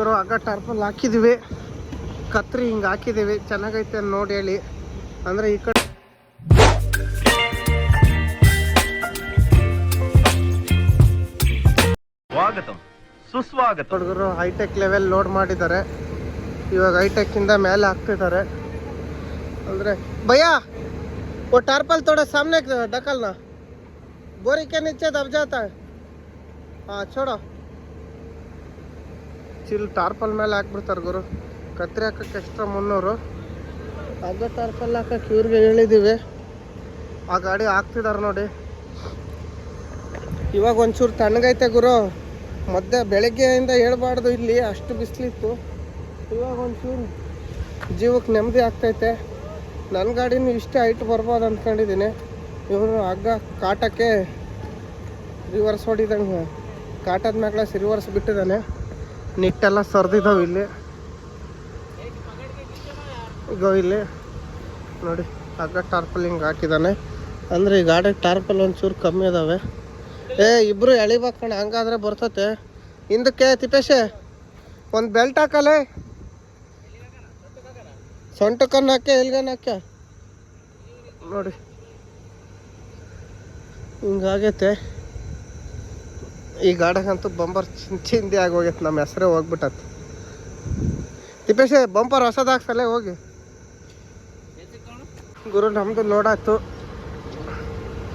ಹುಡುಗರು ಹಗ್ಗ ಟರ್ಪಲ್ ಹಾಕಿದ್ವಿ. ಕತ್ರಿ ಹಿಂಗೆ ಹಾಕಿದ್ದೀವಿ ಚೆನ್ನಾಗೈತೆ ನೋಡಿ ಹೇಳಿ. ಅಂದರೆ ಈ ಕಡೆ ಸುಸ್ವಾಗತ. ಹುಡುಗರು ಹೈಟೆಕ್ ಲೆವೆಲ್ ಲೋಡ್ ಮಾಡಿದ್ದಾರೆ. ಇವಾಗ ಇಂದ ಮೇಲೆ ಹಾಕ್ತಿದ್ದಾರೆ. ಅಂದರೆ ಭಯ ಓ ಟಾರ್ಪಲ್ ತೋಡ ಸಾಮ್ನೆ ಡಕಲ್ನ ಬೋರಿಕೆ ನಿಚ್ಚೆ ದಬ್ ಹಾ ಹಾಂ ಚೋಡೋ ಚಿಲ್ ಟಾರ್ಪಲ್ ಮೇಲೆ ಹಾಕ್ಬಿಡ್ತಾರೆ ಗುರು. ಕತ್ರಿ ಹಾಕಕ್ಕೆ ಎಕ್ಸ್ಟ್ರಾ ಮುನ್ನೂರು. ಹಗ್ಗ ಟಾರ್ಪಲ್ ಹಾಕಕ್ಕೆ ಇವ್ರಿಗೆ ಹೇಳಿದ್ದೀವಿ ಆ ಗಾಡಿ ಹಾಕ್ತಿದ್ದಾರೆ ನೋಡಿ. ಇವಾಗ ಒಂಚೂರು ತಣ್ಣಗೈತೆ ಗುರು. ಮಧ್ಯ ಬೆಳಗ್ಗೆಯಿಂದ ಹೇಳ್ಬಾರ್ದು ಇಲ್ಲಿ, ಅಷ್ಟು ಬಿಸಿಲಿತ್ತು. ಇವಾಗ ಒಂಚೂರು ಜೀವಕ್ಕೆ ನೆಮ್ಮದಿ ಆಗ್ತೈತೆ. ನನ್ನ ಗಾಡಿನೂ ಇಷ್ಟೇ ಹೈಟ್ ಬರ್ಬೋದು ಅಂದ್ಕೊಂಡಿದ್ದೀನಿ ಇವರು ಹಗ್ಗ ಕಾಟಕ್ಕೆ ರಿವರ್ಸ್ ಹೊಡಿದಂಗೆ, ಕಾಟದ ಮ್ಯಾಗ್ಲಾಸ್ ರಿವರ್ಸ್ ಬಿಟ್ಟಿದ್ದಾನೆ ನಿಟ್ಟೆಲ್ಲ ಸರ್ದಿದ್ದಾವೆ ಇಲ್ಲಿ. ಈಗ ಇಲ್ಲಿ ನೋಡಿ ಹಗ್ಗ ಟಾರ್ಪಲ್ ಹಿಂಗೆ ಹಾಕಿದ್ದಾನೆ ಅಂದರೆ ಈ ಗಾಡಿ ಟಾರ್ಪಲ್ ಒಂಚೂರು ಕಮ್ಮಿ ಅದಾವೆ. ಏ, ಇಬ್ರು ಎಳಿಬೇಕಣ್ಣ ಹಂಗಾದ್ರೆ ಬರ್ತತೆ. ಹಿಂದಕ್ಕೆ ತಿಪ್ಪೇಶೆ, ಒಂದು ಬೆಲ್ಟ್ ಹಾಕಲೆ. ಸೊಂಟಕ್ಕನ್ನ ಹಾಕೆ ಎಲ್ಗನ್ನ ಹಾಕ್ಯ? ನೋಡಿ. ಹಿಂಗಾಗೈತೆ. ಈ ಗಾಡಿಗಂತೂ ಬಂಪರ್ ಚಿಂದಿ ಆಗೋಗೈತೆ ನಮ್ಮ ಹೆಸರೇ ಹೋಗ್ಬಿಟ್ಟತ್. ತಿಪ್ಪೇಶೆ, ಬಂಪರ್ ಹೊಸದಾಗ್ಸಲ್ಲೇ ಹೋಗಿ. ಗುರು ನಮ್ಮದು ನೋಡಾಯ್ತು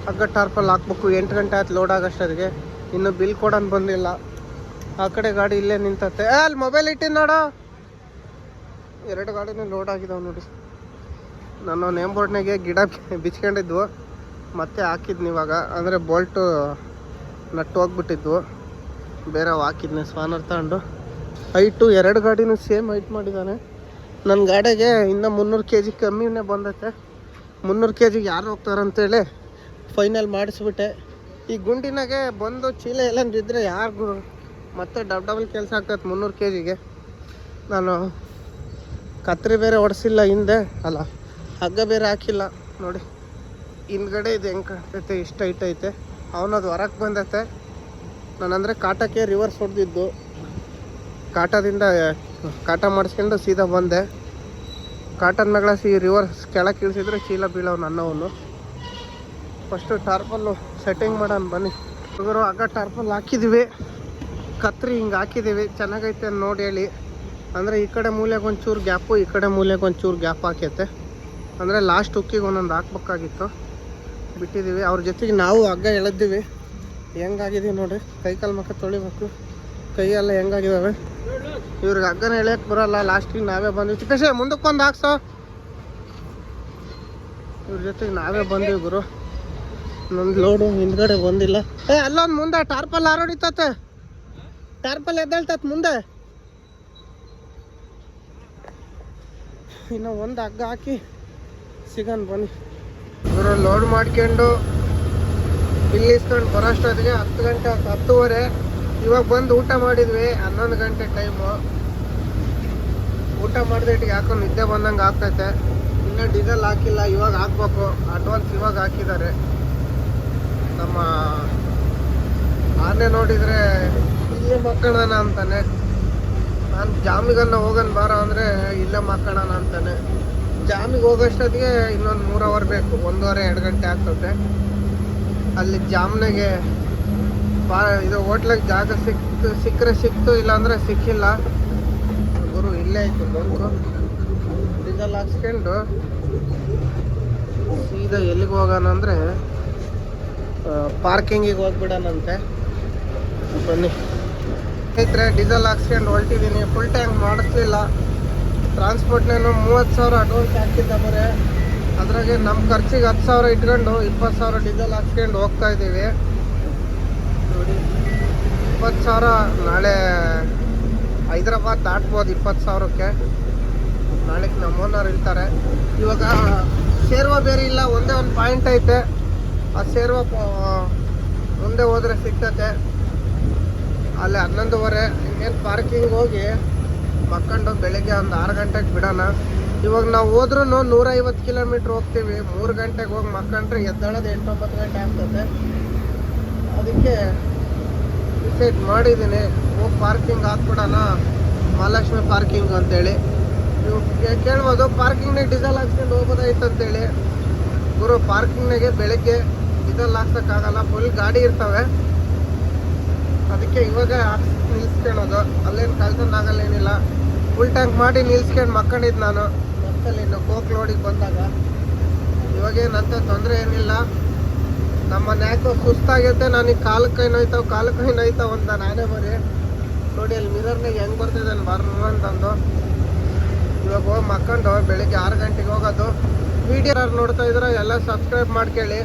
ಹಗ್ಗ ಟಾರ್ಪಲ್ ಹಾಕ್ಬೇಕು. ಎಂಟು ಗಂಟೆ ಆಯ್ತು ಲೋಡ್ ಆಗೋಷ್ಟೊತ್ತಿಗೆ ಇನ್ನು ಬಿಲ್ ಕೊಡೋನ್ ಬಂದಿಲ್ಲ. ಆ ಕಡೆ ಗಾಡಿ ಇಲ್ಲೇ ನಿಂತತ್ತೆ ಅಲ್ಲಿ ಮೊಬೈಲ್ ಇಟ್ಟಿನಿ ನೋಡು. ಎರಡು ಗಾಡಿನೂ ಲೋಡ್ ಆಗಿದಾವೆ ನೋಡಿ. ನಾನು ನೇಮ್ ಬೋರ್ಡ್ನಾಗೆ ಗಿಡ ಬಿಚ್ಕೊಂಡಿದ್ವು. ಮತ್ತೆ ಹಾಕಿದ್ನಿ ಇವಾಗ. ಅಂದರೆ ಬೋಲ್ಟು ನಟ್ಟು ಹೋಗ್ಬಿಟ್ಟಿದ್ವು ಬೇರೆ ಹಾಕಿದ್ನಿ ಸ್ವಾನರ್ ತಗೊಂಡು. ಹೈಟು ಎರಡು ಗಾಡಿನೂ ಸೇಮ್ ಹೈಟ್ ಮಾಡಿದ್ದಾನೆ ನನ್ನ ಗಾಡಿಗೆ ಇನ್ನೂ ಮುನ್ನೂರು ಕೆ ಜಿ ಕಮ್ಮಿನೇ ಬಂದೈತೆ. ಮುನ್ನೂರು ಕೆ ಜಿಗೆ ಯಾರು ಹೋಗ್ತಾರಂತೇಳಿ ಫೈನಲ್ ಮಾಡಿಸ್ಬಿಟ್ಟೆ. ಈ ಗುಂಡಿನಾಗೆ ಬಂದು ಚೀಲ ಎಲ್ಲ ಬಿದ್ದರೆ ಯಾರಿಗೂ ಮತ್ತೆ ಡಬ್ ಡಬಲ್ ಕೆಲಸ ಆಗ್ತದೆ ಮುನ್ನೂರು ಕೆ ಜಿಗೆ ನಾನು ಕತ್ರಿ ಬೇರೆ ಹೊಡೆಸಿಲ್ಲ ಹಿಂದೆ. ಅಲ್ಲ, ಹಗ್ಗ ಬೇರೆ ಹಾಕಿಲ್ಲ. ನೋಡಿ, ಹಿಂದ್ಗಡೆ ಇದು ಹೆಂಗೆ ಕಾಣ್ತೈತೆ, ಇಷ್ಟು ಐತೆ. ಅವನದು ಹೊರಗೆ ಬಂದೈತೆ. ನಾನಂದರೆ ಕಾಟಕ್ಕೆ ರಿವರ್ಸ್ ಹೊಡೆದಿದ್ದು. ಕಾಟದಿಂದ, ಕಾಟ ಮಾಡಿಸ್ಕೊಂಡು ಸೀದಾ ಬಂದೆ. ಕಾಟನ್ ಮಗಳ ಸಿ ರಿವರ್ಸ್ ಕೆಳಗೆ ಇಳಿಸಿದ್ರೆ ಚೀಲ ಬೀಳವ್ ನನ್ನವನು ಫಸ್ಟು ಟಾರ್ಪಲ್ಲು ಸೆಟ್ಟಿಂಗ್ ಮಾಡೋಣ ಬನ್ನಿ. ಹುಡುಗರು ಆಗ ಟಾರ್ಪಲ್ ಹಾಕಿದ್ದೀವಿ ಕತ್ರಿ ಹಿಂಗೆ ಹಾಕಿದ್ದೀವಿ ಚೆನ್ನಾಗೈತೆ ನೋಡಿ ಹೇಳಿ. ಅಂದರೆ ಈ ಕಡೆ ಮೂಲೆಗೆ ಒಂಚೂರು ಗ್ಯಾಪು, ಈ ಕಡೆ ಮೂಲೆಗೆ ಒಂಚೂರು ಗ್ಯಾಪ್ ಹಾಕೈತೆ. ಅಂದರೆ ಲಾಸ್ಟ್ ಉಕ್ಕಿಗೆ ಒಂದೊಂದು ಹಾಕ್ಬೇಕಾಗಿತ್ತು. ಬಿಟ್ಟಿದ್ದೀವಿ. ಅವ್ರ ಜೊತೆಗೆ ನಾವು ಹಗ್ಗ ಎಳೆದ್ದೀವಿ ಹೆಂಗಾಗಿದೆ ನೋಡ್ರಿ. ಕೈ ಕಾಲು ಮಕ್ಕ ತೊಳಿಬೇಕು. ಕೈಯೆಲ್ಲ ಹೆಂಗಾಗಿದ್ದಾವೆ? ಇವ್ರಿಗೆ ಹಗ್ಗನ ಎಳೆಯಕ್ಕೆ ಬರಲ್ಲ. ಲಾಸ್ಟಿಗೆ ನಾವೇ ಬಂದ್ವಿ. ಚಿಕ್ಕಸೆ ಮುಂದಕ್ಕೆ ಒಂದು ಹಾಕ್ಸೋ. ಇವ್ರ ಜೊತೆಗೆ ನಾವೇ ಬಂದೀವಿ ಗುರು. ನಂದು ಲೋಡು ಹಿಂದ್ಗಡೆ ಬಂದಿಲ್ಲ. ಏ, ಅಲ್ಲೊಂದು ಮುಂದೆ, ಟಾರ್ಪಲ್ ಹಾರೋಡಿತತ್ತೆ ಟಾರ್ಪಲ್ ಎದ್ದೇಳ್ತತ್ ಮುಂದೆ. ಇನ್ನು ಒಂದು ಹಗ್ಗ ಹಾಕಿ ಸಿಗನ್ ಬನ್ನಿ. ಇವರು ಲೋಡ್ ಮಾಡ್ಕೊಂಡು ಇಲ್ಲಿ ಇಸ್ಕೊಂಡು ಬರೋಷ್ಟೊತ್ತಿಗೆ ಹತ್ತು ಗಂಟೆ ಹತ್ತುವರೆ. ಇವಾಗ ಬಂದು ಊಟ ಮಾಡಿದ್ವಿ, ಹನ್ನೊಂದು ಗಂಟೆ ಟೈಮು ಊಟ ಮಾಡಿದಟ್ಟಿಗೆ ಯಾಕೋ ನಿದ್ದೆ ಬಂದಂಗೆ ಆಗ್ತೈತೆ. ಇನ್ನೂ ಡೀಸೆಲ್ ಹಾಕಿಲ್ಲ, ಇವಾಗ ಹಾಕ್ಬೇಕು. ಅಡ್ವಾನ್ಸ್ ಇವಾಗ ಹಾಕಿದ್ದಾರೆ. ನಮ್ಮ ಆನೆ ನೋಡಿದರೆ ಇಲ್ಲೇ ಮಕ್ಕಳಣ ಅಂತಾನೆ. ನಾನು ಜಾಮಿಗನ್ನ ಹೋಗನ್ ಬಾರ ಅಂದರೆ ಇಲ್ಲೇ ಮಕ್ಕಳಣ ಅಂತಾನೆ. ಜಾಮಿಗೆ ಹೋಗೋಷ್ಟೊತ್ತಿಗೆ ಇನ್ನೊಂದು ಮೂರು ಅವರ್ ಬೇಕು, ಒಂದೂವರೆ, ಎರಡು ಗಂಟೆ ಆಗ್ತದೆ. ಅಲ್ಲಿ ಜಾಮ್ನಾಗೆ ಬಾ, ಇದು ಹೋಟ್ಲಿಗೆ ಜಾಗ ಸಿಕ್ತು ಸಿಕ್ಕರೆ ಸಿಕ್ತು, ಇಲ್ಲಾಂದರೆ ಸಿಕ್ಕಿಲ್ಲ. ಗುರು ಇಲ್ಲೇ ಆಯಿತು ಬಂಕು ಡೀಸೆಲ್ ಹಾಕ್ಸ್ಕೊಂಡು ಸೀದಾ ಎಲ್ಲಿಗೆ ಹೋಗೋಣ ಅಂದರೆ ಪಾರ್ಕಿಂಗಿಗೆ ಹೋಗ್ಬಿಡೋಣಂತೆ. ಬನ್ನಿ. ಸ್ನೇಹಿತರೆ ಡೀಸೆಲ್ ಹಾಕ್ಸ್ಕೊಂಡು ಹೊಲ್ಟಿದ್ದೀನಿ ಫುಲ್ ಟ್ಯಾಂಕ್ ಮಾಡಿಸ್ಲಿಲ್ಲ. ಟ್ರಾನ್ಸ್ಪೋರ್ಟ್ನೇನು ಮೂವತ್ತು ಸಾವಿರ ಅಡ್ವಾನ್ಸ್ ಹಾಕಿದ್ದ ಬರೇ ಅದ್ರಾಗೆ ನಮ್ಮ ಖರ್ಚಿಗೆ ಹತ್ತು ಸಾವಿರ ಇಟ್ಕೊಂಡು ಇಪ್ಪತ್ತು ಸಾವಿರ ಡೀಸೆಲ್ ಹಾಕ್ಸ್ಕೊಂಡು ಹೋಗ್ತಾ ಇದ್ದೀವಿ. ನೋಡಿ, ಇಪ್ಪತ್ತು ಸಾವಿರ ನಾಳೆ ಹೈದ್ರಾಬಾದ್ ದಾಟ್ಬೋದು ಇಪ್ಪತ್ತು ಸಾವಿರಕ್ಕೆ. ನಾಳೆಗೆ ನಮ್ಮ ಓನರ್ ಇರ್ತಾರೆ. ಇವಾಗ ಸೇರ್ವ ಬೇರೆ ಇಲ್ಲ, ಒಂದೇ ಒಂದು ಪಾಯಿಂಟ್ ಐತೆ. ಆ ಸೇರ್ವ ಮುಂದೆ ಹೋದರೆ ಸಿಗ್ತತೆ. ಅಲ್ಲಿ ಹನ್ನೊಂದುವರೆ, ಇನ್ನೇನು ಪಾರ್ಕಿಂಗ್ ಹೋಗಿ ಮಕ್ಕಂಡು ಬೆಳಗ್ಗೆ ಒಂದು ಆರು ಗಂಟೆಗೆ ಬಿಡೋಣ. ಇವಾಗ ನಾವು ಹೋದ್ರೂ ನೂರೈವತ್ತು ಕಿಲೋಮೀಟ್ರ್ ಹೋಗ್ತೀವಿ. ಮೂರು ಗಂಟೆಗೆ ಹೋಗಿ ಮಕ್ಕಂಡ್ರೆ ಎದ್ದೇಳೋದು ಎಂಟೊಂಬತ್ತು ಗಂಟೆ ಆಗ್ತದೆ ಅದಕ್ಕೆ ಡಿಸೈಡ್ ಮಾಡಿದ್ದೀನಿ ಹೋಗಿ ಪಾರ್ಕಿಂಗ್ ಹಾಕ್ಬಿಡೋಣ. ಮಹಾಲಕ್ಷ್ಮಿ ಪಾರ್ಕಿಂಗ್ ಅಂತೇಳಿ. ನೀವು ಕೇಳ್ಬೋದು ಪಾರ್ಕಿಂಗ್ನಾಗ ಡೀಸೆಲ್ ಹಾಕ್ಸ್ಕೊಂಡು ಹೋಗ್ಬೋದಾಯ್ತು ಅಂತೇಳಿ. ಗುರು ಪಾರ್ಕಿಂಗ್ನಾಗೆ ಬೆಳಗ್ಗೆ ಡೀಸೆಲ್ ಹಾಕ್ಸೋಕ್ಕಾಗಲ್ಲ. ಫುಲ್ ಗಾಡಿ ಇರ್ತವೆ. ಅದಕ್ಕೆ ಇವಾಗ ನಿಲ್ಸ್ಕೊಳೋದು ಅಲ್ಲೇನು ಕಳ್ತನ ಆಗಲ್ಲ ಏನಿಲ್ಲ ಫುಲ್ ಟ್ಯಾಂಕ್ ಮಾಡಿ ನಿಲ್ಸ್ಕೊಂಡು ಮಕ್ಕಂಡಿದ್ದು ನಾನು. ಬಸ್ಸಲ್ಲಿ ಇನ್ನು ಕೋಕ್ ಲೋಡಿಗೆ ಬಂದಾಗ. ಇವಾಗೇನಂತ ತೊಂದರೆ ಏನಿಲ್ಲ. ನಮ್ಮ ನ್ಯಾಕು ಸುಸ್ತಾಗಿರುತ್ತೆ ನನಗೆ ಕಾಲು ಕೈ ನೋಯ್ತಾವ, ಕಾಲು ಕೈ ನೋಯ್ತಾವ ಅಂತ ನಾನೇ ಬರೀ ನೋಡಿ, ಅಲ್ಲಿ ಮಿರರ್ನಾಗ ಹೆಂಗೆ ಬರ್ತಿದ್ದೆ ಬರ್ನ ಅಂತಂದು. ಇವಾಗ ಹೋಗಿ ಮಕ್ಕಂಡು ಬೆಳಿಗ್ಗೆ ಆರು ಗಂಟೆಗೆ ಹೋಗೋದು. ವಿಡಿಯೋ ನೋಡ್ತಾ ಇದ್ರೆ ಎಲ್ಲ ಸಬ್ಸ್ಕ್ರೈಬ್ ಮಾಡ್ಕೊಳ್ಳಿ.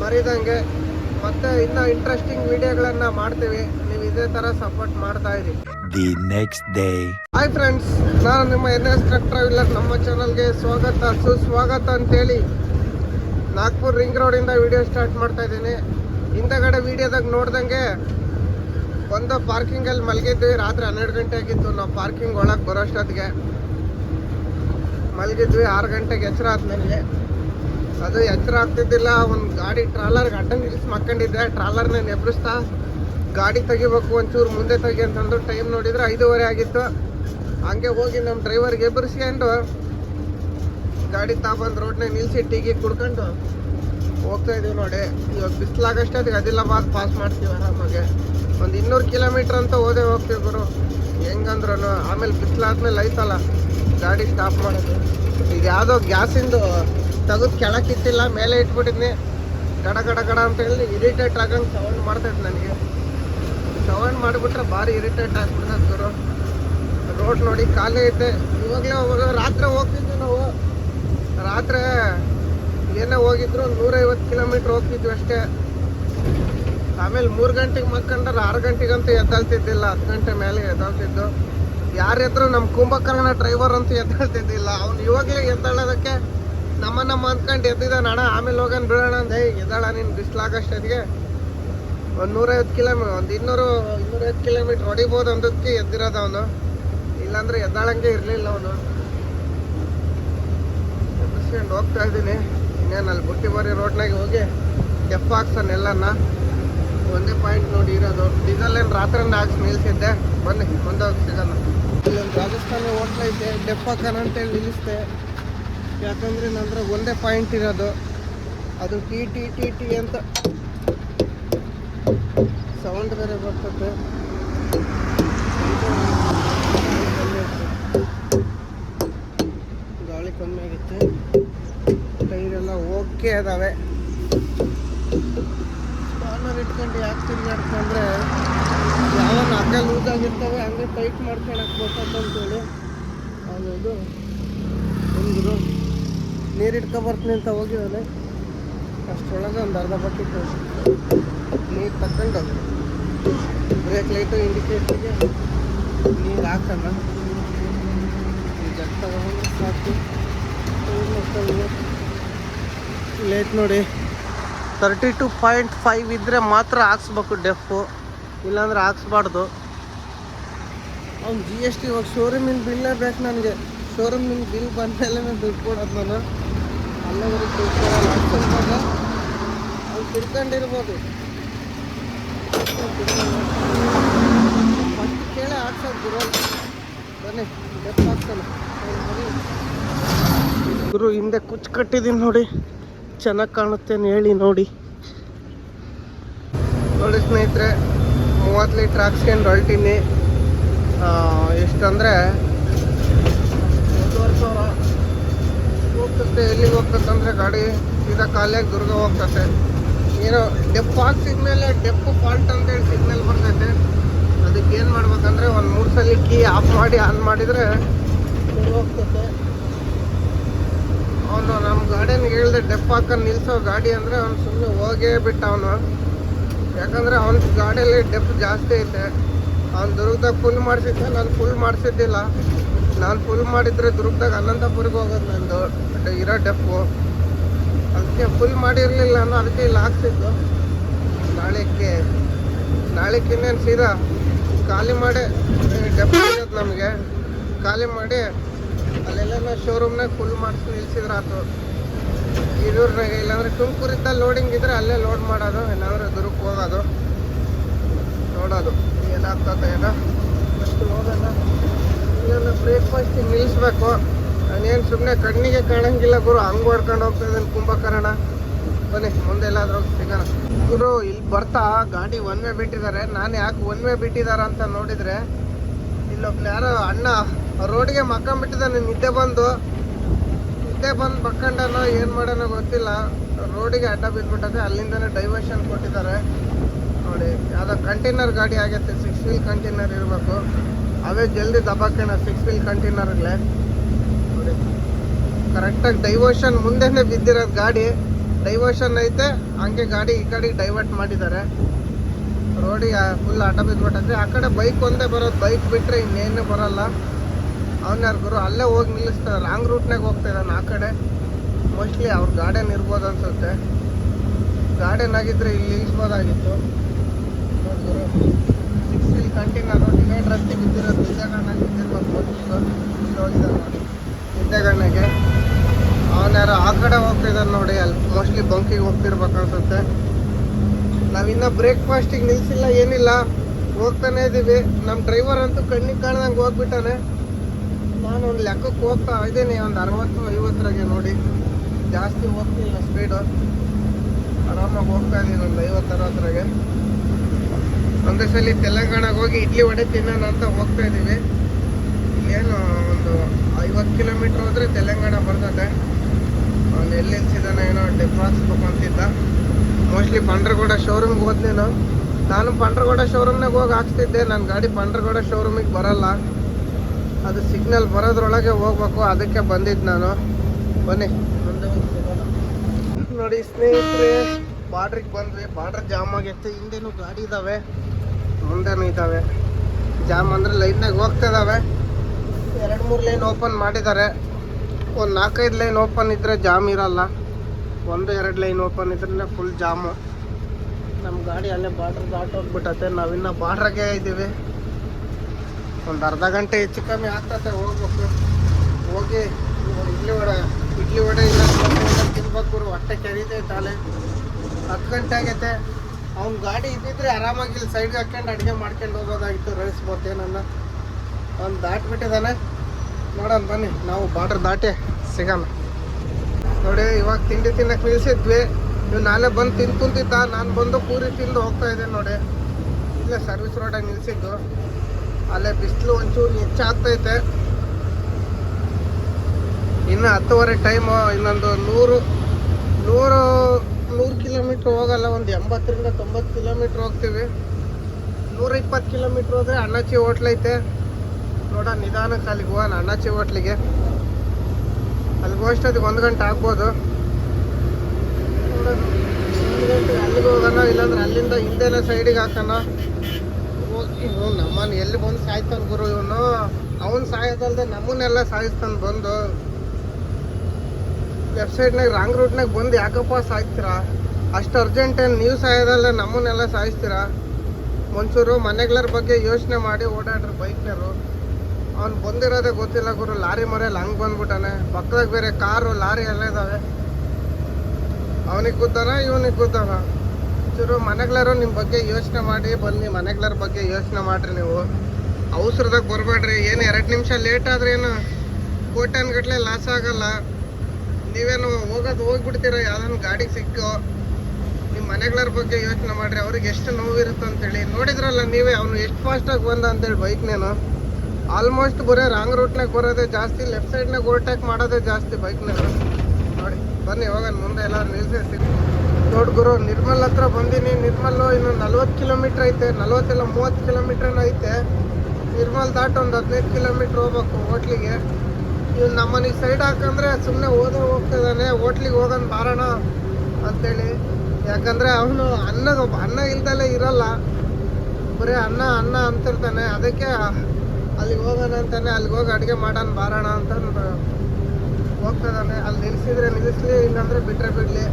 ಮರಿದಂಗೆ. ಮತ್ತೆ ಇನ್ನ ಇಂಟ್ರೆಸ್ಟಿಂಗ್ ವಿಡಿಯೋಗಳನ್ನ ಮಾಡ್ತೀವಿ. ನೀವು ಇದೇ ತರ ಸಪೋರ್ಟ್ ಮಾಡ್ತಾ ಇರಿ. The next day hi friends ನಾನು ನಿಮ್ಮ ಎನ್ ಎಸ್ ಟ್ರಕ್ ಟ್ರಾವೆಲರ್ ನಮ್ಮ ಚಾನಲ್ಗೆ ಸ್ವಾಗತ ಸುಸ್ವಾಗತ ಅಂತೇಳಿ ನಾಗ್ಪುರ್ ರಿಂಗ್ ರೋಡಿಂದ ವಿಡಿಯೋ ಸ್ಟಾರ್ಟ್ ಮಾಡ್ತಾ ಇದ್ದೀನಿ. ಹಿಂದಗಡೆ ವಿಡಿಯೋದಾಗ ನೋಡ್ದಂಗೆ ಒಂದು ಪಾರ್ಕಿಂಗಲ್ಲಿ ಮಲಗಿದ್ವಿ. ರಾತ್ರಿ ಹನ್ನೆರಡು ಗಂಟೆ ಆಗಿತ್ತು. ನಾವು ಪಾರ್ಕಿಂಗ್ ಒಳಗೆ ಬರೋಷ್ಟೊತ್ತಿಗೆ ಮಲಗಿದ್ವಿ. ಆರು ಗಂಟೆಗೆ ಎಚ್ಚರ ಆಯ್ತು ನನಗೆ ಅದು ಎಚ್ಚರ ಆಗ್ತಿದ್ದಿಲ್ಲ, ಒಂದು ಗಾಡಿ ಟ್ರಾಲರ್ಗೆ ಅಡ್ಡ ನಿಲ್ಲಿಸಿ ಮಕ್ಕೊಂಡಿದ್ದೆ. ಟ್ರಾಲರ್ನ ನೆಬ್ರಿಸ್ತಾ ಗಾಡಿ ತೆಗಿಬೇಕು, ಒಂಚೂರು ಮುಂದೆ ತೆಗಿ ಅಂತಂದು ಟೈಮ್ ನೋಡಿದ್ರೆ ಐದೂವರೆ ಆಗಿತ್ತು. ಹಂಗೆ ಹೋಗಿ ನಮ್ಮ ಡ್ರೈವರ್ಗೆ ಎಬ್ಬರಿಸ್ಕೊಂಡು ಗಾಡಿ ತಾಬಂದು ರೋಡ್ನಾಗ ನಿಲ್ಲಿಸಿ ಟೀಗಿ ಕುಡ್ಕೊಂಡು ಹೋಗ್ತಾ ಇದೀವಿ ನೋಡಿ. ಇವಾಗ ಅದಿಲ್ಲ ಅದಿಲಾಬಾದ್ ಪಾಸ್ ಮಾಡ್ತೀವಿ ಆರಾಮಾಗೆ. ಒಂದು ಇನ್ನೂರು ಕಿಲೋಮೀಟ್ರ್ ಅಂತ ಹೋದೆ ಹೋಗ್ತೀವಿ ಗುರು. ಹೆಂಗಂದ್ರೂ ಆಮೇಲೆ ಬಿಸಿಲಾದ್ಮೇಲೆ ಐತಲ್ಲ ಗಾಡಿ ಸ್ಟಾಪ್ ಮಾಡೋದು. ಇದು ಯಾವುದೋ ಗ್ಯಾಸಿಂದು ತೆಗೆದು ಕೆಳಕಿತ್ತಿಲ್ಲ ಮೇಲೆ ಇಟ್ಬಿಟ್ಟಿದ್ನಿ. ಗಡ ಗಡ ಗಡ ಅಂತ ಹೇಳಿ ಇರಿಟೇಟ್ ಆಗಂಗೆ ಸೌಂಡ್ ಮಾಡ್ತೈತೆ ನನಗೆ. ಸೌಂಡ್ ಮಾಡಿಬಿಟ್ರೆ ಭಾರಿ ಇರಿಟೇಟ್ ಆಗ್ಬಿಡ್ತದೆ ಗುರು. ರೋಡ್ ನೋಡಿ ಖಾಲಿ ಐತೆ. ಇವಾಗಲೇ ಅವಾಗ ರಾತ್ರಿ ಹೋಗ್ತಿದ್ವಿ ನಾವು. ರಾತ್ರಿ ಏನೇ ಹೋಗಿದ್ರು ನೂರೈವತ್ತು ಕಿಲೋಮೀಟ್ರ್ ಹೋಗ್ತಿದ್ವಿ ಅಷ್ಟೇ. ಆಮೇಲೆ ಮೂರು ಗಂಟೆಗೆ ಮಕ್ಕಂಡ್ರೆ ಆರು ಗಂಟೆಗಂತೂ ಎದ್ದಾಳ್ತಿದ್ದಿಲ್ಲ, ಹತ್ತು ಗಂಟೆ ಮೇಲೆ ಎದ್ದಾಳ್ತಿದ್ದು. ಯಾರಿದ್ರು ನಮ್ಮ ಕುಂಭಕರ್ಣ ಡ್ರೈವರ್ ಅಂತೂ ಎದ್ದಾಳ್ತಿದ್ದಿಲ್ಲ. ಅವ್ನು ಇವಾಗಲೇ ಎದ್ದಳೋದಕ್ಕೆ ನಮ್ಮ ನಮ್ಮ ಅಂದ್ಕೊಂಡು ಎದ್ದಿದ್ದಾನ ಅಣ್ಣ. ಆಮೇಲೆ ಹೋಗನ್ ಬಿಡೋಣ ಹೇಗೆ ಎದ್ದಾಳ ನೀನು? ಬಿಸಿಲಾಗಷ್ಟೊತ್ತಿಗೆ ಒಂದು ನೂರೈವತ್ತು ಕಿಲೋಮೀಟರ್ ಒಂದು ಇನ್ನೂರು ಇನ್ನೂರೈವತ್ತು ಕಿಲೋಮೀಟ್ರ್ ಹೊಡಿಬೋದು ಅಂದಕ್ಕೆ ಎದ್ದಿರೋದು ಅವನು. ಇಲ್ಲಾಂದ್ರೆ ಎದ್ದಾಳಂಗೆ ಇರಲಿಲ್ಲ ಅವನು. ಎಬ್ಬಿಸ್ಕೊಂಡು ಹೋಗ್ತಾ ಇದ್ದೀನಿ. ಇನ್ನೇನು ಅಲ್ಲಿ ಬುಟ್ಟಿ ಬರಿ ರೋಡ್ನಾಗೆ ಹೋಗಿ ಡೆಪ್ ಹಾಕ್ಸನ್ ಎಲ್ಲನ ಒಂದೇ ಪಾಯಿಂಟ್ ನೋಡಿ ಇರೋದು. ಡೀಸೆಲ್ ಏನು ರಾತ್ರಿಯಿಂದ ಹಾಕ್ಸಿ ನಿಲ್ಲಿಸಿದ್ದೆ ಬನ್ನಿ ಮುಂದೆ ಹೋಗಿ ಸಿಗೋಣ. ಇಲ್ಲೊಂದು ರಾಜಸ್ಥಾನಿ ಹೋಟ್ಲ್ ಐತೆ. ಡೆಪ್ ಹಾಕೋಣ ಅಂತೇಳಿ ನಿಲ್ಲಿಸ್ದೆ. ಯಾಕಂದ್ರೆ ನಂತರ ಒಂದೇ ಪಾಯಿಂಟ್ ಇರೋದು. ಅದು ಟಿ ಟಿ ಟಿ ಟಿ ಅಂತ ಸೌಂಡ್ ಬೇರೆ ಬರ್ತದೆ. ಗಾಳಿ ಕಮ್ಮಿ ಆಗುತ್ತೆ. ಟೈರೆಲ್ಲ ಓಕೆ ಅದಾವೆ ಸ್ಪಾನರ್ ಇಟ್ಕೊಂಡು ಯಾಕೆ ತಿರುಗಾಡ್ತಂದ್ರೆ ಯಾವ ನಗ ಲೂಸ್ ಆಗಿರ್ತವೆ, ಹಂಗೆ ಟೈಟ್ ಮಾಡ್ಕೊಳಕ್ ಬರ್ತದಂತೇಳಿ ಅದು ಒಂದು ನೀರು ಇಟ್ಕೊಬರ್ತೀನಿ ಅಂತ ಹೋಗಿದ್ದಾನೆ. ಅಷ್ಟರೊಳಗೆ ಒಂದು ಅರ್ಧ ಬಕೆಟ್ ನೀರು ತಗೊಂಡು ಬ್ರೇಕ್ ಲೈಟು ಇಂಡಿಕೇಟರ್ಗೆ ನೀರು ಹಾಕೋಣ ಜಗ್ ತಗೊಂಡು ಲೇಟ್ ನೋಡಿ. ತರ್ಟಿ ಟು ಪಾಯಿಂಟ್ ಫೈವ್ ಇದ್ದರೆ ಮಾತ್ರ ಹಾಕ್ಸ್ಬೇಕು ಡೆಫು ಇಲ್ಲಾಂದ್ರೆ ಹಾಕ್ಸ್ಬಾರ್ದು. ಅವ್ನು ಜಿ ಎಸ್ ಟಿ ಇವಾಗ ಶೋರೂಮಿನ ಬಿಲ್ಲೇ ಬೇಕು ನನಗೆ. ಶೋರೂಮಿನ ಬಿಲ್ ಬಂದಮೇಲೆ ದುಡ್ಡು ಕೊಡೋದು ನಾನು. ಅವ್ನು ತಿರ್ಕೊಂಡಿರ್ಬೋದು ಫಸ್ಟ್ ಕೇಳೇ ಹಾಕ್ಸೋದು ಗುರು. ಬನ್ನಿ ಡೆಪ್ ಗುರು, ಹಿಂದೆ ಕುಚ್ಚು ಕಟ್ಟಿದ್ದೀನಿ ನೋಡಿ. ಚೆನ್ನಾಗಿ ಕಾಣುತ್ತೆ ಹೇಳಿ ನೋಡಿ. ನೋಡಿ ಸ್ನೇಹಿತರೆ, ಮೂವತ್ತು ಲೀಟ್ರ್ ಹಾಕ್ಸ್ಕೊಂಡು ಹೊರಟೀನಿ. ಎಷ್ಟಂದರೆ ಒಂದೂವರೆ ಸಾವಿರ ಹೋಗ್ತತೆ ಎಲ್ಲಿಗೆ ಹೋಗ್ತದಂದ್ರೆ ಗಾಡಿ ಸೀದಾ ಕಾಲಿಯಾಗಿ ದುರ್ಗ ಹೋಗ್ತತೆ. ಏನೋ ಡೆಪ್ ಹಾಕ್ಸಿದ್ಮೇಲೆ ಡೆಪ್ ಫಾಲ್ಟ್ ಅಂತೇಳಿ ಸಿಗ್ನಲ್ ಬರ್ತೈತೆ. ಅದಕ್ಕೆ ಏನು ಮಾಡ್ಬೇಕಂದ್ರೆ ಒಂದು ಮೂರು ಸಲ ಕೀ ಆಫ್ ಮಾಡಿ ಆನ್ ಮಾಡಿದರೆ ಹೋಗ್ತತೆ. ಅವನು ನಮ್ಮ ಗಾಡಿಯನ್ಗೆ ಹೇಳ್ದೆ ಡೆಪ್ ಹಾಕೊಂಡು ನಿಲ್ಸೋ ಗಾಡಿ ಅಂದರೆ ಅವ್ನು ಸುಮ್ಮನೆ ಹೋಗೇ ಬಿಟ್ಟ ಅವನು. ಯಾಕಂದರೆ ಅವನ ಗಾಡಿಯಲ್ಲಿ ಡೆಪ್ ಜಾಸ್ತಿ ಐತೆ. ಅವ್ನು ದುರ್ಗದಾಗ ಫುಲ್ ಮಾಡಿಸಿದ್ದೆ, ನಾನು ಫುಲ್ ಮಾಡಿಸಿದ್ದಿಲ್ಲ. ನಾನು ಫುಲ್ ಮಾಡಿದರೆ ದುರ್ಗದಾಗ ಅನಂತಪುರಿಗೆ ಹೋಗೋದು ನಂದು ಬಟ್ ಇರೋ ಡೆಪ್ಪು ಅದಕ್ಕೆ ಫುಲ್ ಮಾಡಿರಲಿಲ್ಲ ಅನ್ನೋ ಅದಕ್ಕೆ ಇಲ್ಲಿ ಹಾಕ್ಸಿದ್ದು ನಾಳೆಕ್ಕೆ ನಾಳೆಕ್ಕೆ ಇನ್ನೇನು ಸೀದಾ ಖಾಲಿ ಮಾಡಿ ಡೆಪ್ ಇರೋದು ನಮಗೆ. ಖಾಲಿ ಮಾಡಿ ಅಲ್ಲೆಲ್ಲ ಶೋರೂಮ್ನಾಗ ಫುಲ್ ಮಾಡಿಸಿ ನಿಲ್ಸಿದ್ರೆ ಆತು ಹಿರೂರ್ನಾಗ ಇಲ್ಲಾಂದ್ರೆ ತುಮಕೂರಿಂದ ಲೋಡಿಂಗ್ ಇದ್ರೆ ಅಲ್ಲೇ ಲೋಡ್ ಮಾಡೋದು, ಇಲ್ಲಾಂದ್ರೆ ದುರ್ಗಕ್ಕೆ ಹೋಗೋದು. ನೋಡೋದು, ಏನಾಗ್ತದೆ ಏನೋ. ನೋಡೋಣ ಇಲ್ಲೆಲ್ಲ ಬ್ರೇಕ್ಫಾಸ್ಟ್ ನಿಲ್ಲಿಸ್ಬೇಕು. ನಾನೇನು ಸುಮ್ಮನೆ ಕಣ್ಣಿಗೆ ಕಾಣಂಗಿಲ್ಲ ಗುರು, ಹಂಗೆ ಹೊಡ್ಕೊಂಡು ಹೋಗ್ತಾ ಇದ್ದಾನೆ ಕುಂಭಕರ್ಣ. ಬನ್ನಿ, ಮುಂದೆ ಎಲ್ಲಾದರೂ ಸಿಗೋಣ. ಗುರು, ಇಲ್ಲಿ ಬರ್ತಾ, ಗಾಡಿ ಒನ್ ವೇ ಬಿಟ್ಟಿದ್ದಾರೆ. ನಾನು ಯಾಕೆ ಒನ್ ವೇ ಬಿಟ್ಟಿದ್ದಾರೆ ಅಂತ ನೋಡಿದ್ರೆ ಇಲ್ಲೊಬ್ರು ಯಾರೋ ಅಣ್ಣ ರೋಡ್ಗೆ ಮಕ್ಕಂಬಿಟ್ಟಿದ್ದಾನೆ ನಿದ್ದೆ ಬಂದು. ನಿದ್ದೆ ಬಂದು ಮಕ್ಕಂಡನೋ ಏನು ಮಾಡೋನೋ ಗೊತ್ತಿಲ್ಲ. ರೋಡಿಗೆ ಅಡ್ಡ ಬಿದ್ಬಿಟ್ಟದೆ ಅಲ್ಲಿಂದನೇ ಡೈವರ್ಷನ್ ಕೊಟ್ಟಿದ್ದಾರೆ. ನೋಡಿ, ಯಾವುದೋ ಕಂಟೈನರ್ ಗಾಡಿ ಆಗೈತೆ ಸಿಕ್ಸ್ ವೀಲ್ ಕಂಟೈನರ್ ಇರಬೇಕು. ಅವೇ ಜಲ್ದಿ ದಬಾಕೋಣ ಸಿಕ್ಸ್ ವೀಲ್ ಕಂಟೈನರ್ಗಳೇ ನೋಡಿ. ಕರೆಕ್ಟಾಗಿ ಡೈವರ್ಷನ್ ಮುಂದೆನೇ ಬಿದ್ದಿರೋದು ಗಾಡಿ. ಡೈವರ್ಷನ್ ಐತೆ, ಹಂಗೆ ಗಾಡಿ ಈ ಕಡೆ ಡೈವರ್ಟ್ ಮಾಡಿದ್ದಾರೆ. ರೋಡಿಗೆ ಫುಲ್ ಆಟ ಬಿದ್ಬಿಟ್ಟದೆ ಆ ಕಡೆ ಬೈಕ್ ಒಂದೇ ಬರೋದು. ಬೈಕ್ ಬಿಟ್ಟರೆ ಇನ್ನೇನು ಬರಲ್ಲ. ಅವನ್ಯಾರು ಗುರು ಅಲ್ಲೇ ಹೋಗಿ ನಿಲ್ಲಿಸ್ತಾರೆ. ರಾಂಗ್ ರೂಟ್ನಾಗ ಹೋಗ್ತಾ ಇದ್ದಾನೆ ಆ ಕಡೆ. ಮೋಸ್ಟ್ಲಿ ಅವ್ರ ಗಾರ್ಡನ್ ಇರ್ಬೋದು ಅನ್ಸುತ್ತೆ. ಗಾರ್ಡನ್ ಆಗಿದ್ರೆ ಇಲ್ಲಿ ನಿಲ್ಲಿಸ್ಬೋದಾಗಿತ್ತು ಸಿಕ್ಸ್ ಕಂಟಿನ್ಯೂ ಡಿವೈಡ್ ರಸ್ತೆ ಬಿದ್ದಿರೋದು ನಿದ್ದೆಗಣ್ಣಾಗಿ ಬಿದ್ದಿರ್ಬೇಕು ಮೋಸ್ಟ್ಲಿ ಹೋಗಿದ್ದಾರೆ ನೋಡಿ. ನಿದ್ದೆಗಣ್ಣಗೆ ಅವನ್ಯಾರು ಆ ಕಡೆ ಹೋಗ್ತಿದ್ದಾನೆ ನೋಡಿ, ಅಲ್ಲಿ ಮೋಸ್ಟ್ಲಿ ಬಂಕಿಗೆ ಹೋಗ್ತಿರ್ಬೇಕು ಅನ್ಸುತ್ತೆ ನಾವಿನ್ನ ಬ್ರೇಕ್ಫಾಸ್ಟಿಗೆ ನಿಲ್ಸಿಲ್ಲ, ಏನಿಲ್ಲ. ಹೋಗ್ತಾನೆ ಇದ್ದೀವಿ ನಮ್ಮ ಡ್ರೈವರ್ ಅಂತೂ ಕಣ್ಣಿಗೆ ಕಾಣ್ದಂಗೆ ಹೋಗ್ಬಿಟ್ಟಾನೆ. ನಾನು ಒಂದು ಲೆಕ್ಕಕ್ಕೆ ಹೋಗ್ತಾ ಇದ್ದೀನಿ, ಒಂದು ಅರವತ್ತು, ಐವತ್ತರಾಗೆ ನೋಡಿ. ಜಾಸ್ತಿ ಹೋಗ್ತಿಲ್ಲ ಸ್ಪೀಡು ಆರಾಮಾಗಿ ಹೋಗ್ತಾ ಇದ್ದೀನಿ ಒಂದು ಐವತ್ತು ಅರವತ್ತರಾಗೆ ಒಂದೇ ಸಲ ತೆಲಂಗಾಣಗೆ ಹೋಗಿ ಇಡ್ಲಿ ವಡೆ ತಿನ್ನೋಣ ಅಂತ ಹೋಗ್ತಾ ಇದ್ದೀವಿ. ಏನು ಒಂದು ಐವತ್ತು ಕಿಲೋಮೀಟ್ರ್ ಹೋದರೆ ತೆಲಂಗಾಣ ಬರ್ತದೆ. ಅವ್ನು ಎಲ್ಲಿ ಏನೋ ಡೆಪ್ ಹಾಕ್ಸ್ಬೇಕು ಅಂತಿದ್ದ ಮೋಸ್ಟ್ಲಿ ಪಂಡ್ರಗೌಡ ಶೋರೂಮ್ಗೆ ಹೋದ್ನೇನು ನಾನು. ಪಂಡ್ರಗೌಡ ಶೋರೂಮ್ನಾಗ ಹೋಗಿ ಹಾಕ್ಸ್ತಿದ್ದೆ. ನನ್ನ ಗಾಡಿ ಪಂಡ್ರಗೌಡ ಶೋರೂಮಿಗೆ ಬರಲ್ಲ. ಅದು ಸಿಗ್ನಲ್ ಬರೋದ್ರೊಳಗೆ ಹೋಗ್ಬೇಕು. ಅದಕ್ಕೆ ಬಂದಿದ್ದು ನಾನು. ಬನ್ನಿ. ನೋಡಿ ಸ್ನೇಹಿತರೆ ಬಾರ್ಡ್ರಿಗೆ ಬಂದ್ವಿ. ಬಾರ್ಡ್ರ್ ಜಾಮ್ ಆಗೈತೆ. ಹಿಂದೇನು ಗಾಡಿ ಇದ್ದಾವೆ ಮುಂದೆನೂ ಇದ್ದಾವೆ ಜಾಮ್ ಅಂದರೆ ಲೈನ್ನಾಗ ಹೋಗ್ತಾ ಇದ್ದಾವೆ ಎರಡು ಮೂರು ಲೈನ್ ಓಪನ್ ಮಾಡಿದ್ದಾರೆ ಒಂದು ನಾಲ್ಕೈದು ಲೈನ್ ಓಪನ್ ಇದ್ದರೆ ಜಾಮ್ ಇರಲ್ಲ. ಒಂದು, ಎರಡು ಲೈನ್ ಓಪನ್ ಇದ್ರೆ ಫುಲ್ ಜಾಮು. ನಮ್ಮ ಗಾಡಿ ಅಲ್ಲೇ ಬಾರ್ಡ್ರ್ ದಾಟೋಗ್ಬಿಟ್ಟತೆ ನಾವಿನ್ನ ಬಾರ್ಡ್ರಾಗೆ ಇದ್ದೀವಿ ಒಂದು ಅರ್ಧ ಗಂಟೆ ಹೆಚ್ಚು ಕಮ್ಮಿ ಆಗ್ತತೆ ಹೋಗ್ಬೇಕು. ಹೋಗಿ ಇಡ್ಲಿ ವಡೆ ಇಡ್ಲಿ ವಡೆ ಇಲ್ಲ ತಿನ್ಬೇಕು ಹೊಟ್ಟೆ ಕೆರಿತೈತೆ ಅಲೆ ಹತ್ತು ಗಂಟೆ ಆಗೈತೆ. ಅವ್ನ ಗಾಡಿ ಇದ್ದಿದ್ರೆ ಆರಾಮಾಗಿ ಇಲ್ಲಿ ಸೈಡ್ಗೆ ಹಾಕ್ಕೊಂಡು ಅಡುಗೆ ಮಾಡ್ಕೊಂಡು ಹೋಗೋದಾಗಿತ್ತು ರೈಸ್ ಏನನ್ನ ಅವ್ನು ದಾಟ್ಬಿಟ್ಟಿದ್ದಾನೆ ನೋಡೋಣ, ಬನ್ನಿ. ನಾವು ಬಾರ್ಡ್ರ್ ದಾಟೆ ಸಿಗೋಣ. ನೋಡಿ, ಇವಾಗ ತಿಂಡಿ ತಿನ್ನಕ್ಕೆ ನಿಲ್ಸಿದ್ವಿ. ನೀವು ನಾನೇ ಬಂದು ತಿಂದು ಕುಂತಿದ್ದ. ನಾನು ಬಂದು ಪೂರಿ ತಿಂದು ಹೋಗ್ತಾ ಇದ್ದೆ ನೋಡಿ. ಇಲ್ಲೇ ಸರ್ವಿಸ್ ರೋಡಾಗಿ ನಿಲ್ಸಿದ್ದು. ಅಲ್ಲೇ ಬಿಸಿಲು ಒಂಚೂರು ಹೆಚ್ಚಾಗ್ತೈತೆ ಇನ್ನು ಹತ್ತುವರೆ ಟೈಮು ಇನ್ನೊಂದು ನೂರು ನೂರು ನೂರು ಕಿಲೋಮೀಟ್ರ್ ಹೋಗಲ್ಲ, ಒಂದು ಎಂಬತ್ತರಿಂದ ತೊಂಬತ್ತು ಕಿಲೋಮೀಟ್ರ್ ಹೋಗ್ತೀವಿ. ನೂರ ಇಪ್ಪತ್ತು ಕಿಲೋಮೀಟ್ರ್ ಹೋದ್ರೆ ಅಣ್ಣಾಚಿ ಹೋಟ್ಲ್ ಐತೆ. ನೋಡ ನಿಧಾನಕ್ಕೆ ಅಲ್ಲಿಗೆ ಹೋಗೋಣ ಅಣ್ಣಾಚಿ ಹೋಟ್ಲಿಗೆ. ಅಲ್ಲಿಗೆ ಹೋಗೋಷ್ಟೊತ್ತಿಗೆ ಒಂದು ಗಂಟೆ ಆಗ್ಬೋದು. ಅಲ್ಲಿಗೆ ಹೋಗೋಣ, ಇಲ್ಲಾಂದ್ರೆ ಅಲ್ಲಿಂದ ಹಿಂದೆನೇ ಸೈಡಿಗೆ ಹಾಕೋಣ. ಹೋಗಿ ನಮ್ಮನ್ನ ಎಲ್ಲಿ ಬಂದು ಸಾಯ್ತಾನೆ ಗುರು ಇವನು? ಅವನು ಸಾಯೋದಲ್ಲದೆ ನಮ್ಮನ್ನೆಲ್ಲ ಸಾಯಿಸ್ತಾನೆ ಬಂದು. ಲೆಫ್ಟ್ ಸೈಡ್ನಾಗ, ರಾಂಗ್ ರೂಟ್ನಾಗ ಬಂದು ಯಾಕಪ್ಪ ಸಾಯ್ತೀರಾ? ಅಷ್ಟು ಅರ್ಜೆಂಟ್ ಏನು ನೀವು ಸಾಯೋದಲ್ಲ ನಮ್ಮನ್ನೆಲ್ಲ ಸಾಯಿಸ್ತೀರಾ? ಒಂಚೂರು ಮನೆಗಳರ ಬಗ್ಗೆ ಯೋಚನೆ ಮಾಡಿ ಓಡಾಡ್ರಿ ಬೈಕ್ನರು ಅವ್ನು ಬಂದಿರೋದೇ ಗೊತ್ತಿಲ್ಲ ಗುರು, ಲಾರಿ ಮರೆಯಲ್ಲಿ ಹಂಗೆ ಬಂದ್ಬಿಟ್ಟಾನೆ. ಪಕ್ಕದಾಗ ಬೇರೆ ಕಾರು, ಲಾರಿ ಎಲ್ಲ ಇದಾವೆ. ಅವನಿಗೆ ಕೂತಾನ ಇವನಿಗೆ ಗೊತ್ತಾನ ಚೂರು ಮನೆಗಳರು ನಿಮ್ಮ ಬಗ್ಗೆ ಯೋಚನೆ ಮಾಡಿ, ಬನ್ನಿ ಮನೆಗಳರ ಬಗ್ಗೆ ಯೋಚನೆ ಮಾಡ್ರಿ ನೀವು. ಅವಸರದಾಗ ಬರಬೇಡ್ರಿ ಏನು ಎರಡು ನಿಮಿಷ ಲೇಟ್ ಆದ್ರೆ ಏನು ಕೋಟ್ಯಾನ್ಗಟ್ಲೆ ಲಾಸ್ ಆಗಲ್ಲ. ನೀವೇನು ಹೋಗೋದು ಹೋಗ್ಬಿಡ್ತೀರ? ಯಾವ್ದೊಂದು ಗಾಡಿಗೆ ಸಿಕ್ಕೋ ನಿಮ್ಮ ಮನೆಗಳ ಬಗ್ಗೆ ಯೋಚನೆ ಮಾಡ್ರಿ, ಅವ್ರಿಗೆ ಎಷ್ಟು ನೋವಿರುತ್ತೆ ಅಂತೇಳಿ. ನೋಡಿದ್ರಲ್ಲ ನೀವೇ, ಅವನು ಎಷ್ಟು ಫಾಸ್ಟಾಗಿ ಬಂದ ಅಂತೇಳಿ ಬೈಕ್ನೇನು ಆಲ್ಮೋಸ್ಟ್ ಬರೀ ರಾಂಗ್ ರೂಟ್ನಾಗ ಬರೋದೇ ಜಾಸ್ತಿ ಲೆಫ್ಟ್ ಸೈಡ್ನಾಗ ಓವರ್ಟೇಕ್ ಮಾಡೋದೇ ಜಾಸ್ತಿ ಬೈಕ್ನಾಗ ನೋಡಿ, ಬನ್ನಿ, ಹೋಗೋಣ, ಮುಂದೆ ಎಲ್ಲರೂ ನಿಲ್ಸಿ ದೊಡ್ಡ ಗುರು, ನಿರ್ಮಲ್ ಹತ್ರ ಬಂದೀನಿ. ನಿರ್ಮಲ್ ಇನ್ನು ನಲ್ವತ್ತು ಕಿಲೋಮೀಟ್ರ್ ಐತೆ ನಲ್ವತ್ತಿಲ್ಲ ಮೂವತ್ತು ಕಿಲೋಮೀಟ್ರ್ ಐತೆ. ನಿರ್ಮಲ್ ದಾಟ ಒಂದು ಹದಿನೈದು ಕಿಲೋಮೀಟ್ರ್ ಹೋಗ್ಬೇಕು ಹೋಟ್ಲಿಗೆ. ಇವ್ನು ನಮ್ಮನಿಗೆ ಸೈಡ್ ಹಾಕಂದ್ರೆ ಸುಮ್ಮನೆ ಓದೋ ಹೋಗ್ತಿದ್ದಾನೆ ಹೋಟ್ಲಿಗೆ ಹೋಗೋಣ ಬಾರೋಣ ಅಂತೇಳಿ. ಯಾಕಂದ್ರೆ ಅವನು ಅನ್ನ ಅನ್ನ ಇಲ್ದಲೇ ಇರಲ್ಲ. ಬರೀ ಅನ್ನ ಅನ್ನ ಅಂತಿರ್ತಾನೆ. ಅದಕ್ಕೆ ಅಲ್ಲಿಗೆ ಹೋಗೋಣ ಅಂತಾನೆ, ಅಲ್ಲಿಗೆ ಹೋಗಿ ಅಡುಗೆ ಮಾಡೋಣ ಬಾರೋಣ ಅಂತಂದು ಹೋಗ್ತಿದ್ದಾನೆ ಅಲ್ಲಿ ನಿಲ್ಲಿಸಿದ್ರೆ ನಿಲ್ಲಿಸ್ಲಿ ಇಲ್ಲಾಂದರೆ ಬಿಟ್ಟರೆ ಬಿಡಲಿ.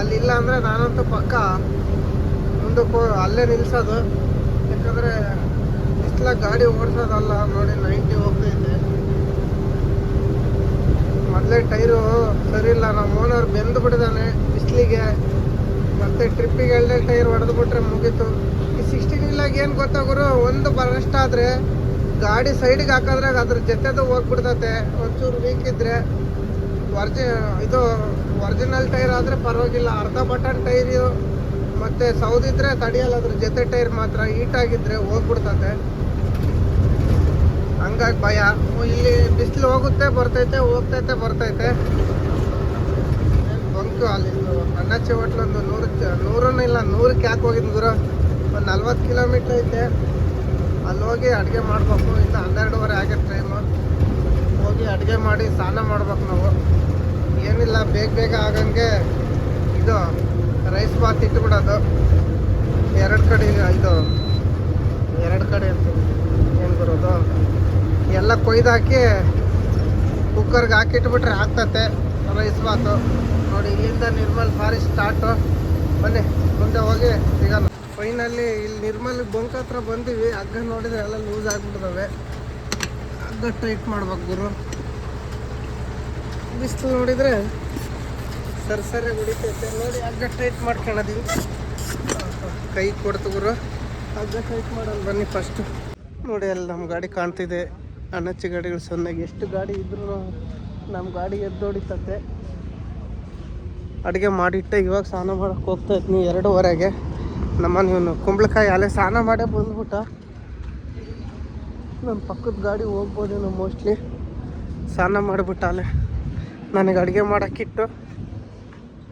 ಅಲ್ಲಿ ಇಲ್ಲ ಅಂದರೆ ನಾನಂತೂ ಪಕ್ಕ ಮುಂದಕ್ಕೆ ಅಲ್ಲೇ ನಿಲ್ಲಿಸೋದು ಯಾಕಂದರೆ ಇಷ್ಟಲ ಗಾಡಿ ಓಡಿಸೋದಲ್ಲ, ನೋಡಿ ನೈಂಟಿ ಹೋಗ್ತೈತೆ ಮೊದಲೇ ಟೈರು ಸರಿ ಇಲ್ಲ, ನಮ್ಮ ಓನರ್ ಬೆಂದು ಬಿಟ್ಟಿದ್ದಾನೆ ಬಿಸಿಲಿಗೆ. ಮತ್ತೆ ಟ್ರಿಪ್ಪಿಗೆ ಎರಡನೇ ಟೈರ್ ಹೊಡೆದು ಬಿಟ್ರೆ ಮುಗೀತು. ಈ ಸಿಕ್ಸ್ಟಿ ಇಲ್ಲಾಗ ಏನು ಗೊತ್ತಾಗೋರು ಒಂದು ಬರಸ್ಟ್ ಆದರೆ ಗಾಡಿ ಸೈಡಿಗೆ ಹಾಕಿದ್ರಾಗ ಅದ್ರ ಜೊತೆದು ಹೋಗ್ಬಿಡ್ತತೆ. ಒಂಚೂರು ವೀಕ್ ಇದ್ರೆ ವರ್ಜಿ, ಇದು ಒರಿಜಿನಲ್ ಟೈರ್ ಆದರೆ ಪರವಾಗಿಲ್ಲ. ಅರ್ಧ ಬಟನ್ ಟೈರು ಮತ್ತೆ ಸೌದಿದ್ರೆ ತಡಿಯಲ್ಲ, ಅದ್ರ ಜೊತೆ ಟೈರ್ ಮಾತ್ರ. ಹೀಟಾಗಿದ್ದರೆ ಹೋಗ್ಬಿಡ್ತತೆ. ಹಂಗಾಗಿ ಭಯ. ಇಲ್ಲಿ ಬಿಸಿಲು ಹೋಗುತ್ತೆ, ಬರ್ತೈತೆ, ಹೋಗ್ತೈತೆ, ಬರ್ತೈತೆ. ಬಂತು ಅಲ್ಲಿ. ಅಣ್ಣಾಚಿ ಹೋಟ್ಲ್ ಒಂದು ನೂರು ನೂರನ್ನ ಇಲ್ಲ, ನೂರಕ್ಕೆ ಯಾಕೆ ಹೋಗಿದ್ದು ಗುರು? ಒಂದು ನಲ್ವತ್ತು ಕಿಲೋಮೀಟ್ರ್ ಐತೆ. ಅಲ್ಲಿ ಹೋಗಿ ಅಡುಗೆ ಮಾಡಬೇಕು. ಇನ್ನು ಹನ್ನೆರಡುವರೆ ಆಗುತ್ತೆ ಟೈಮು ಹೋಗಿ ಅಡುಗೆ ಮಾಡಿ ಸ್ನಾನ ಮಾಡ್ಬೇಕು ನಾವು. ಏನಿಲ್ಲ, ಬೇಗ ಬೇಗ ಆಗಂಗೆ ಇದು ರೈಸ್ ಬಾತ್ ಇಟ್ಬಿಡೋದು. ಎರಡು ಕಡೆ ಇದು, ಎರಡು ಕಡೆ ಅಂತ ಏನು ಬರೋದು ಎಲ್ಲ ಕೊಯ್ದಾಕಿ ಕುಕ್ಕರ್ಗೆ ಹಾಕಿಟ್ಬಿಟ್ರೆ ಆಗ್ತತೆ. ರೈಸ್ ಬಾತು. ನೋಡಿ, ಇಲ್ಲಿಂದ ನಿರ್ಮಲ್ ಫಾರೆಸ್ಟ್ ಸ್ಟಾರ್ಟು ಬನ್ನಿ, ಮುಂದೆ ಹೋಗಿ ಸಿಗೋಣ ಫೈನಲ್ಲಿ ಇಲ್ಲಿ ನಿರ್ಮಲ್ ಬಂಕ್ ಹತ್ರ ಬಂದೀವಿ. ಹಗ್ಗ ನೋಡಿದ್ರೆ ಎಲ್ಲ ಲೂಸ್ ಆಗಿಬಿಡ್ತವೆ. ಹಗ್ಗ ಟೈಟ್ ಮಾಡ್ಬೇಕು ಗುರು. ಬಿಸಿಲು ನೋಡಿದರೆ ಸರಿ ಸರಿ ಹೊಡಿತೈತೆ. ನೋಡಿ, ಹಗ್ಗ ಟೈಟ್ ಮಾಡ್ಕೊಳದೀವಿ ಕೈ ಕೊಡ್ತು ಗುರು. ಹಗ್ಗ ಟೈಟ್ ಮಾಡಲ್ಲ ಬನ್ನಿ ಫಸ್ಟು ನೋಡಿ, ಅಲ್ಲಿ ನಮ್ಮ ಗಾಡಿ ಕಾಣ್ತಿದೆ. ಅಣ್ಣಚ್ಚಿ ಗಾಡಿಗಳು ಸೊನ್ನಾಗಿ ಎಷ್ಟು ಗಾಡಿ ಇದ್ರೂ ನಮ್ಮ ಗಾಡಿ ಎದ್ದೋಡಿತತೆ. ಅಡುಗೆ ಮಾಡಿಟ್ಟೆ, ಇವಾಗ ಸ್ನಾನ ಮಾಡಕ್ಕೆ ಹೋಗ್ತಾ ಇದ್ನಿ ಎರಡೂವರೆಗೆ. ನಮ್ಮ ನೀವು ಕುಂಬಳಕಾಯಿ ಅಲ್ಲೇ ಸ್ನಾನ ಮಾಡೇ ಬಂದ್ಬಿಟ್ಟ. ನಮ್ಮ ಪಕ್ಕದ ಗಾಡಿ ಹೋಗ್ಬೋದೇನೋ ಮೋಸ್ಟ್ಲಿ ಸ್ನಾನ ಮಾಡಿಬಿಟ್ಟ ಅಲ್ಲೇ. ನನಗೆ ಅಡುಗೆ ಮಾಡೋಕ್ಕಿಟ್ಟು.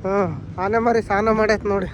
ಹಾಂ ಆನೆ ಮಾರಿ ಸ್ನಾನ ಮಾಡೈತೆ ನೋಡಿ.